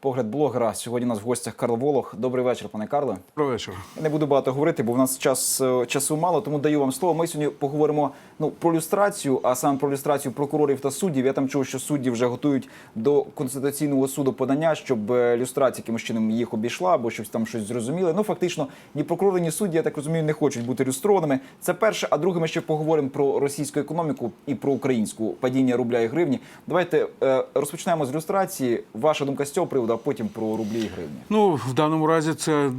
Погляд блогера. Сьогодні у нас в гостях Карл Волох. Добрий вечір, пане Карле. Добрий вечір. Я не буду багато говорити, бо в нас час е, часу мало, тому даю вам слово. Ми сьогодні поговоримо ну про люстрацію, а саме про люстрацію прокурорів та суддів. Я там чув, що судді вже готують до конституційного суду подання, щоб е, люстрація якимось чином їх обійшла, або щось там щось зрозуміли. Ну фактично, ні прокурори, ні судді, я так розумію, не хочуть бути люстрованими. Це перше. А друге, ми ще поговоримо про російську економіку і про українську падіння рубля і гривні. Давайте е, розпочнемо з люстрації. Ваша думка з цього приводу, а потім про рублі і гривні. Ну, в даному разі це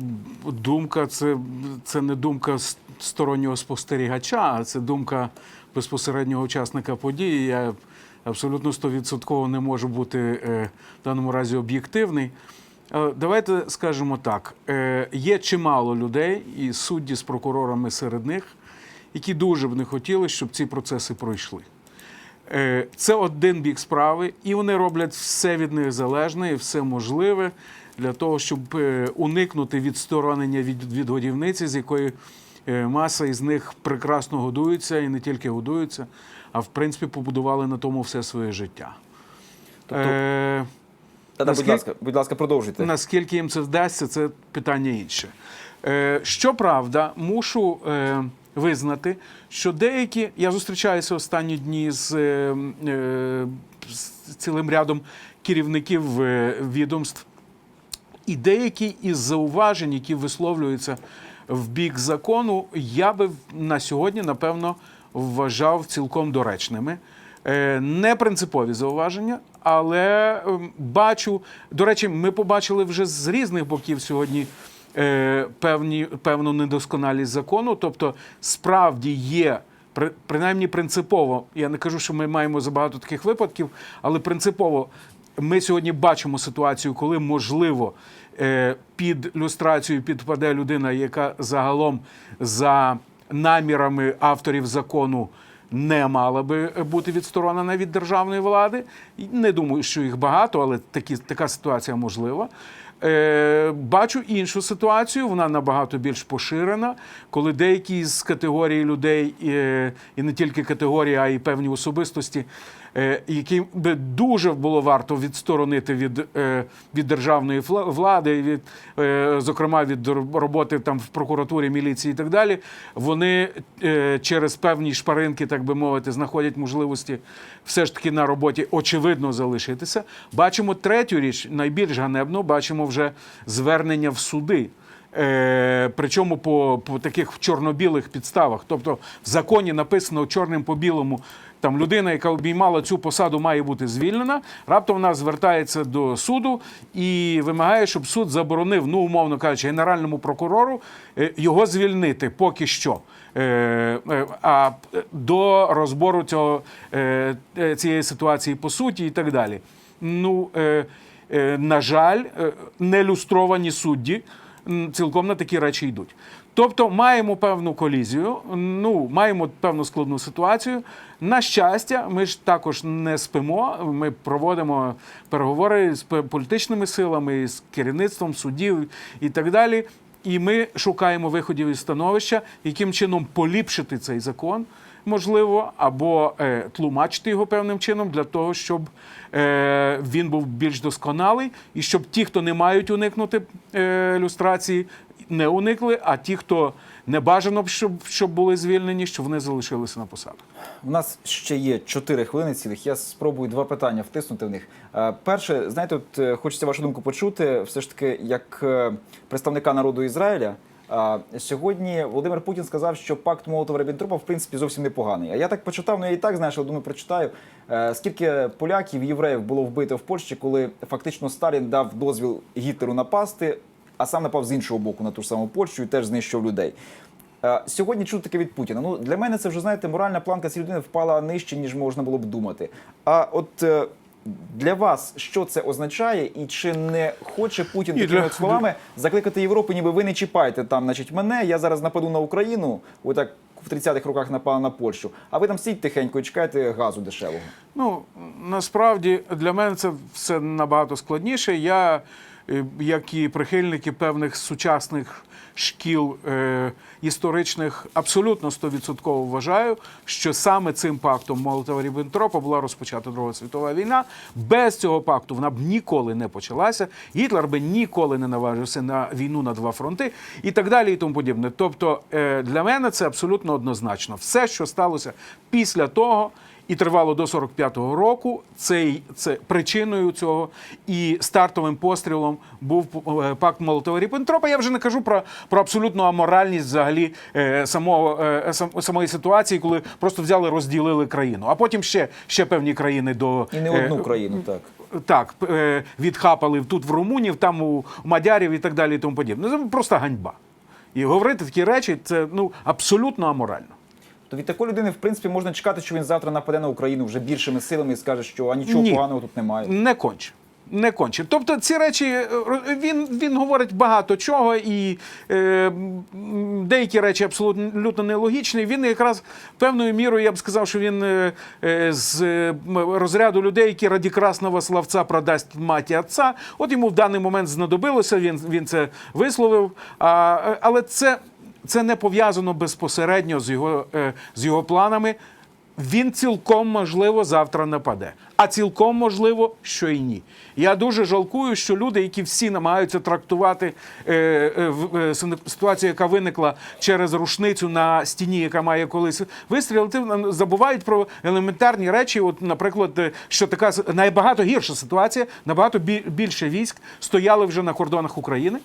думка, це, це не думка стороннього спостерігача, а це думка безпосереднього учасника події. Я абсолютно стовідсотково не можу бути е, в даному разі об'єктивний. Е, Давайте скажемо так: е, є чимало людей, і судді з прокурорами серед них, які дуже б не хотіли, щоб ці процеси пройшли. Е, Це один бік справи, і вони роблять все від них залежне і все можливе для того, щоб е, уникнути відсторонення від, від годівниці, з якої е, маса із них прекрасно годуються і не тільки годуються, а в принципі побудували на тому все своє життя. Тобто- Е, Та, та, будь ласка, будь ласка, продовжуйте. Наскільки їм це вдасться, це питання інше. Е, щоправда, мушу е, визнати, що деякі, я зустрічаюся останні дні з, е, е, з цілим рядом керівників е, відомств, і деякі із зауважень, які висловлюються в бік закону, я би на сьогодні, напевно, вважав цілком доречними. Не принципові зауваження, але ем, бачу. До речі, ми побачили вже з різних боків сьогодні певні, певну недосконалість закону. Тобто, справді є при- принаймні принципово. Я не кажу, що ми маємо забагато таких випадків, але принципово ми сьогодні бачимо ситуацію, коли можливо е, під люстрацію підпаде людина, яка загалом за намірами авторів закону не мала би бути відсторонена від державної влади. Не думаю, що їх багато, але такі, така ситуація можлива. Е, бачу іншу ситуацію, вона набагато більш поширена, коли деякі з категорії людей, е, і не тільки категорії, а й певні особистості, е, які би дуже було варто відсторонити від, е, від державної влади, від, е, зокрема від роботи там в прокуратурі, міліції і так далі, вони через певні шпаринки, так би мовити, знаходять можливості все ж таки на роботі очевидно залишитися. Бачимо третю річ, найбільш ганебно, бачимо вже звернення в суди. Е, причому по, по таких чорно-білих підставах. Тобто в законі написано чорним по білому. Там людина, яка обіймала цю посаду, має бути звільнена. Раптом вона звертається до суду і вимагає, щоб суд заборонив, ну умовно кажучи, генеральному прокурору е, його звільнити поки що. Е, А до розбору цього цієї ситуації по суті і так далі. Ну на жаль, е, нелюстровані судді цілком на такі речі йдуть. Тобто маємо певну колізію, ну маємо певну складну ситуацію. На щастя, ми ж також не спимо. Ми проводимо переговори з політичними силами, з керівництвом судів і так далі. І ми шукаємо виходів із становища, яким чином поліпшити цей закон, можливо, або е, тлумачити його певним чином для того, щоб е, він був більш досконалий, і щоб ті, хто не мають уникнути е, люстрації, не уникли, а ті, хто не бажано щоб, щоб були звільнені, щоб вони залишилися на посадах. У нас ще є 4 хвилини цілих. Я спробую два питання втиснути в них. Перше, знаєте, от хочеться вашу думку почути, все ж таки, як представника народу Ізраїля. Сьогодні Володимир Путін сказав, що пакт молотова ріббентропа в принципі зовсім непоганий. А я так почитав, ну я і так знаєш, думаю, прочитаю. Е, Скільки поляків, євреїв було вбито в Польщі, коли фактично Сталін дав дозвіл Гітлеру напасти, а сам напав з іншого боку на ту ж саму Польщу і теж знищив людей. Е, Сьогодні чути таке від Путіна. Ну для мене це вже знаєте, моральна планка цієї людини впала нижче, ніж можна було б думати. А от е, для вас що це означає, і чи не хоче Путін Ні, такими для- словами закликати Європу, ніби ви не чіпайте там, значить, мене, я зараз нападу на Україну, отак в 30-х роках напала на Польщу, а ви там сидіть тихенько і чекаєте газу дешевого. Ну насправді для мене це все набагато складніше. Я як і прихильники певних сучасних шкіл е, історичних, абсолютно 100% вважаю, що саме цим пактом молотова ріббентропа була розпочата Друга світова війна. Без цього пакту вона б ніколи не почалася. Гітлер би ніколи не наважився на війну на два фронти і так далі, і тому подібне. Тобто, е, для мене це абсолютно однозначно. Все, що сталося після того. І тривало до 45-го року. Цей це причиною цього і стартовим пострілом був е, пакт молотова ріббентропа Я вже не кажу про, про абсолютну аморальність взагалі е, самого е, сам, самої ситуації, коли просто взяли, розділили країну. А потім ще, ще певні країни до І не одну країну, так. так відхапали тут в румунів, там у мадярів і так далі, і тому подібне. Це просто ганьба. І говорити такі речі це ну абсолютно аморально. То від такої людини, в принципі, можна чекати, що він завтра нападе на Україну вже більшими силами і скаже, що а нічого Ні. поганого тут немає. Не конче. Не конче. Тобто ці речі е, він, він говорить багато чого, і е, деякі речі абсолютно нелогічні. Він якраз певною мірою я б сказав, що він е, е, з е, розряду людей, які раді красного словця продасть маті отця. От йому в даний момент знадобилося, він, він це висловив. А, е, але це, це не пов'язано безпосередньо з його, е, з його планами. Він цілком можливо завтра нападе, а цілком можливо, що і ні. Я дуже жалкую, що люди, які всі намагаються трактувати е, е, е, ситуацію, яка виникла через рушницю на стіні, яка має колись вистрілити, забувають про елементарні речі. От, наприклад, е, що така набагато гірша ситуація, набагато більше військ стояли вже на кордонах України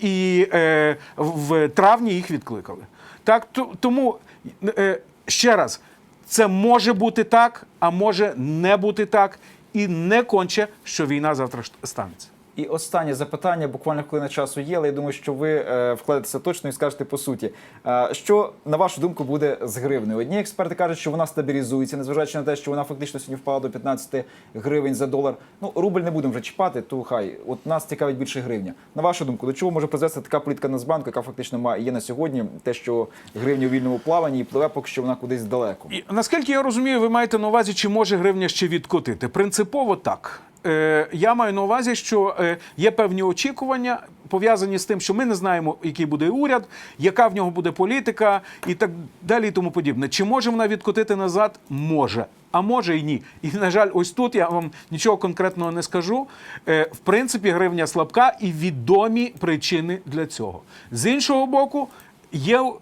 і е, в травні їх відкликали. Так, тому е, ще раз, це може бути так, а може не бути так, і не конче, що війна завтра станеться. І останнє запитання, буквально хвилина часу є, але я думаю, що ви е, вкладетеся точно і скажете по суті. Е, що на вашу думку буде з гривнею? Одні експерти кажуть, що вона стабілізується, незважаючи на те, що вона фактично сьогодні впала до 15 гривень за долар. Ну рубль не будемо вже чіпати, то хай от нас цікавить більше гривня. На вашу думку, до чого може призвести така політика Нацбанку, яка фактично має є на сьогодні, те, що гривня у вільному плаванні і пливе, поки що вона кудись далеко. І, наскільки я розумію, ви маєте на увазі, чи може гривня ще відкотити? Принципово так. Е, я маю на увазі, що е, є певні очікування, пов'язані з тим, що ми не знаємо, який буде уряд, яка в нього буде політика і так далі, і тому подібне. Чи може вона відкотити назад? Може. А може і ні. І, на жаль, ось тут я вам нічого конкретного не скажу. Е, в принципі, гривня слабка і відомі причини для цього. З іншого боку, Є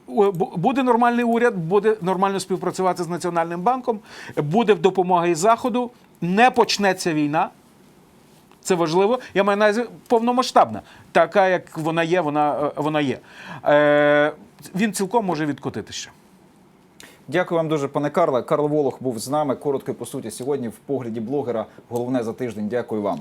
буде нормальний уряд, буде нормально співпрацювати з Національним банком, буде допомога із заходу, не почнеться війна. Це важливо. Я маю на повномасштабна. Така, як вона є, вона, е, вона є. Е, він цілком може відкотитися. Дякую вам дуже, пане Карле. Карл Волох був з нами. Коротко і по суті сьогодні в погляді блогера. Головне за тиждень. Дякую вам.